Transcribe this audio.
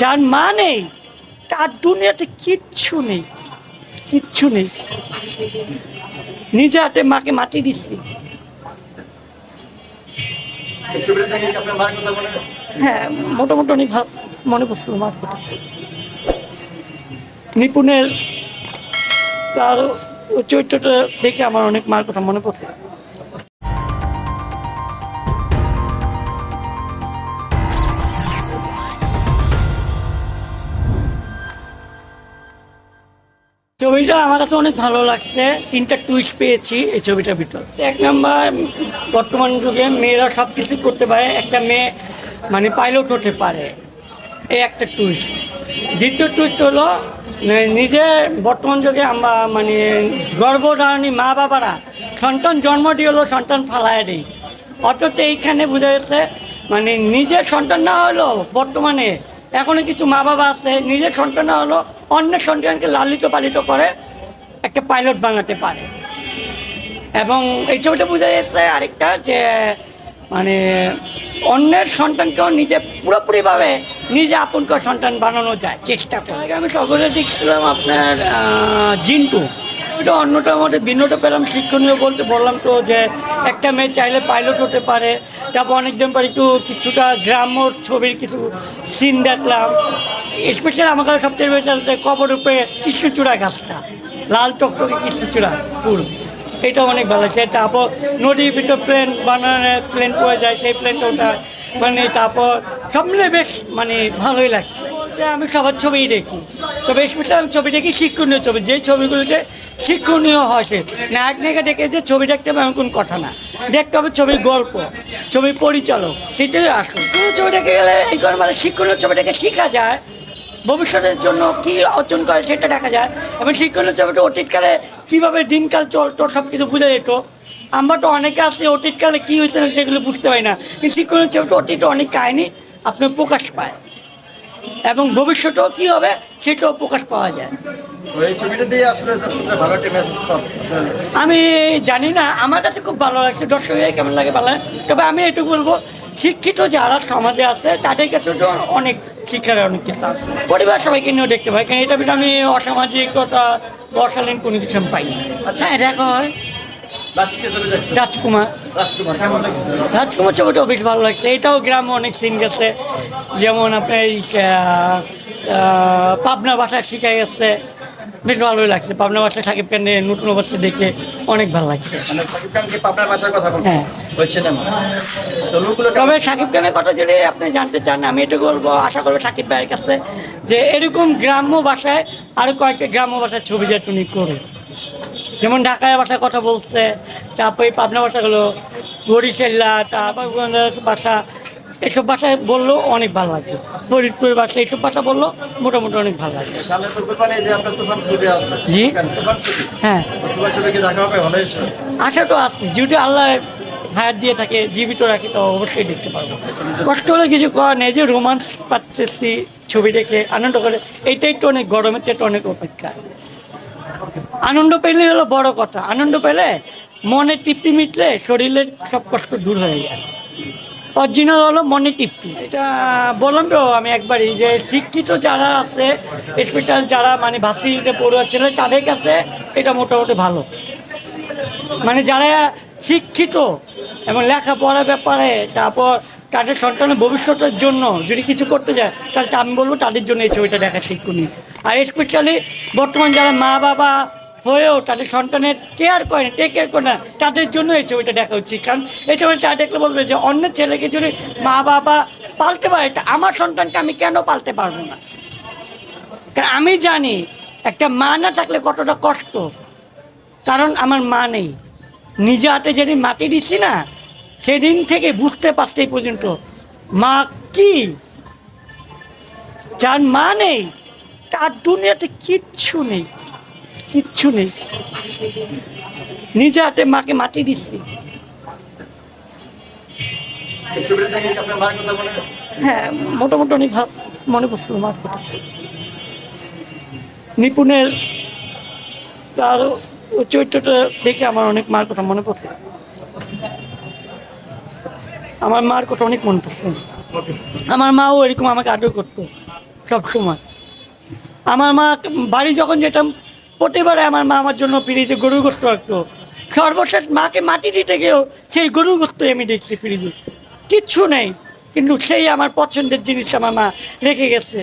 যার মা নেই তার দুনিয়াতে কিচ্ছু নেই কিচ্ছু নেই। নিজে হাতে মাকে মাটি দিচ্ছি। হয়? মোটামুটি অনেক ভালো মনে পড়ছিল মার কথা। নিপুণের তার চরিত্রটা দেখে আমার অনেক মার কথা মনে পড়ছে। ছবিটা আমার কাছে অনেক ভালো লাগছে। তিনটা টুইস্ট পেয়েছি এই ছবিটার ভিতর। এক নাম্বার, বর্তমান যুগে মেয়েরা সব কিছু করতে পারে, একটা মেয়ে মানে পাইলট হতে পারে। এই একটা টুইস্ট দ্বিতীয় টুইস্ট হলো মানে নিজে বর্তমান যুগে আমরা মানে গর্ভধারণী মা বাবারা সন্তান জন্ম দিয়ে হলো সন্তান ফালায় দেয় অথচ এইখানে বোঝা যাচ্ছে মানে নিজের সন্তান না হলো বর্তমানে এখনও কিছু মা বাবা আছে, নিজের সন্তান না হলো অন্যের সন্তানকে লালিত পালিত করে একটা পাইলট বানাতে পারে। এবং এই ছবিটা বোঝা যাচ্ছে আরেকটা যে মানে অন্যের সন্তানকেও নিজে পুরোপুরিভাবে নিজে আপনকে সন্তান বানানো যায়, চেষ্টা করে। আমি সকলে দেখছিলাম আপনার জিন্টু। এটা অন্যটার মধ্যে ভিন্নটা পেলাম, শিক্ষণীয় বলতে বললাম তো যে একটা মেয়ে চাইলে পাইলট হতে পারে। তারপর অনেকদিন পর একটু কিছুটা গ্রাম্য ছবির কিছু সিন দেখলাম। স্পেশালি আমার কাছে সবচেয়ে বেশি লাগছে কবর উপরে কৃষ্ণচূড়া গাছটা, লাল টকটকে কৃষ্ণচূড়া, ফুল। এটা অনেক ভালো লাগছে। তারপর নদীর ভিতর প্লেন বানানো প্লেন পড়ে যায়, সেই প্লেনটা ওটা মানে তারপর সব মিলে বেশ মানে ভালোই লাগছে। আমি সবার ছবিই দেখি। তবে স্পেশাল আমি ছবি দেখি শিক্ষণীয় ছবি। যেই ছবিগুলোতে শিক্ষণীয় হয় সে। নায়ক নায়িকা দেখে যে ছবি দেখতে হবে এমন কোনো কথা না। দেখতে হবে ছবির গল্প, ছবির পরিচালক, সেটাই আসুন কোনো ছবি দেখে গেলে এই করে মানে শিক্ষণীয় ছবি দেখে শেখা যায়। ভবিষ্যতের জন্য কি অর্জন করে সেটা দেখা যায়। এবং শিক্ষণীয় ছবিটা অতীতকালে কীভাবে দিনকাল চলতো সব কিছু বোঝা যেত। আমরা তো অনেকে আসলে অতীতকালে কী হয়েছে সেগুলো বুঝতে পারি না। কিন্তু শিক্ষণীয় ছবিটা অতীতে অনেক কাহিনী আপনার প্রকাশ পায়। এবং ভবিষ্যতেও কী হবে সেটাও প্রকাশ পাওয়া যায়। আমি জানি না আমার কাছে খুব ভালো লাগছে দর্শকের কেমন লাগে ভালো তবে আমি এটুকু বলব শিক্ষিত যারা সমাজে আছে তাদের কাছে তো অনেক শিক্ষার অনেক কিছু আছে। পরিবার সবাইকে নিয়েও দেখতে পাই কারণ এটা আমি অসামাজিকতা অশালীন কোনো কিছু আমি পাইনি। আচ্ছা এটা এখন রাজকুমার ছবিটাও বেশ ভালো লাগছে। এটাও গ্রামে অনেক সিন গেছে। যেমন আপনার এই পাবনা ভাষা শিখে গেছে। বেশ ভালোই লাগছে। পাবনা ভাষা সাকিব খানের নতুন অবস্থা দেখে অনেক ভালো লাগছে। মানে হ্যাঁ। তবে সাকিব খানের কথা যদি আপনি জানতে চান আমি এটা বলব আশা করব সাকিব ভাইয়ের কাছে যে এরকম গ্রাম্য ভাষায় আরও কয়েকটা গ্রাম্য ভাষার ছবি যাতে উনি করে যেমন ঢাকায় ভাষার কথা বলছে তারপরে পাবনা ভাষাগুলো বরিশাল্লা তারপর ভাষা এসব ভাষায় বললেও অনেক ভালো লাগে। ফরিদপুরের ভাষা এইসব ভাষা বললেও মোটামুটি অনেক ভালো লাগে। জি। হ্যাঁ। হলে? আশা তো আছে যেহেতু আল্লাহ হায়াত দিয়ে থাকে জীবিত রাখি তো অবশ্যই দেখতে পারব। কষ্ট হলে কিছু করার নেই যে রোমান্স পাচ্ছি ছবি দেখে আনন্দ করে এইটাই তো অনেক গরমের চেয়ে অনেক অপেক্ষা। আনন্দ পেলে হলো বড় কথা। আনন্দ পেলে মনে তৃপ্তি মিটলে শরীরের সব কষ্ট দূর হয়ে যায়। অরিজিনাল হলো মনে তৃপ্তি। এটা বললাম তো আমি একবারই যে শিক্ষিত যারা আছে স্পেশাল যারা মানে ভাতৃতে পড়ুয়া ছেলে, তাদের কাছে এটা মোটামুটি ভালো। মানে যারা শিক্ষিত এবং লেখাপড়ার ব্যাপারে, তারপর তাদের সন্তানের ভবিষ্যতের জন্য যদি কিছু করতে যায়, তাহলে আমি বলব তাদের জন্য এই ছবিটা দেখা শিক্ষণীয়। আর স্পেশালি বর্তমান যারা মা বাবা হয়েও তাদের সন্তানের কেয়ার করে না টেক কেয়ার করে না, তাদের জন্য এই ছবিটা দেখা উচিত। কারণ এই ছবিটা দেখলে বলবে যে অন্য ছেলেকে যদি মা বাবা পালতে পারে আমার সন্তানকে আমি কেন পালতে পারব না? কারণ আমি জানি একটা মা না থাকলে কতটা কষ্ট। কারণ আমার মা নেই। নিজে হাতে যেদিন মাটি দিচ্ছি না, সেদিন থেকে বুঝতে পারছি পর্যন্ত মা কি। যার মা নেই, তার দুনিয়াতে কিচ্ছু নেই। কিচ্ছু নেই। নিজে হাতে মাকে মাটি দিচ্ছি। হয়? মোটামুটি অনেক ভালো মনে পড়ছিল মার কথা। নিপুণের তার চরিত্রটা দেখে আমার অনেক মার কথা মনে পড়ছে। আমার মার কথা অনেক মনে পড়ছে। আমার মাও এরকম আমাকে আদর করতো সবসময়। আমার মা বাড়ি যখন যেতাম প্রতিবারে আমার মা আমার জন্য ফ্রিজে গরু গোস্ত রাখতো সর্বশেষ মাকে মাটি দিতে গিয়েও সেই গরু গোস্তই আমি দেখছি ফ্রিজে কিচ্ছু নেই, কিন্তু সেই আমার পছন্দের জিনিস আমার মা রেখে গেছে।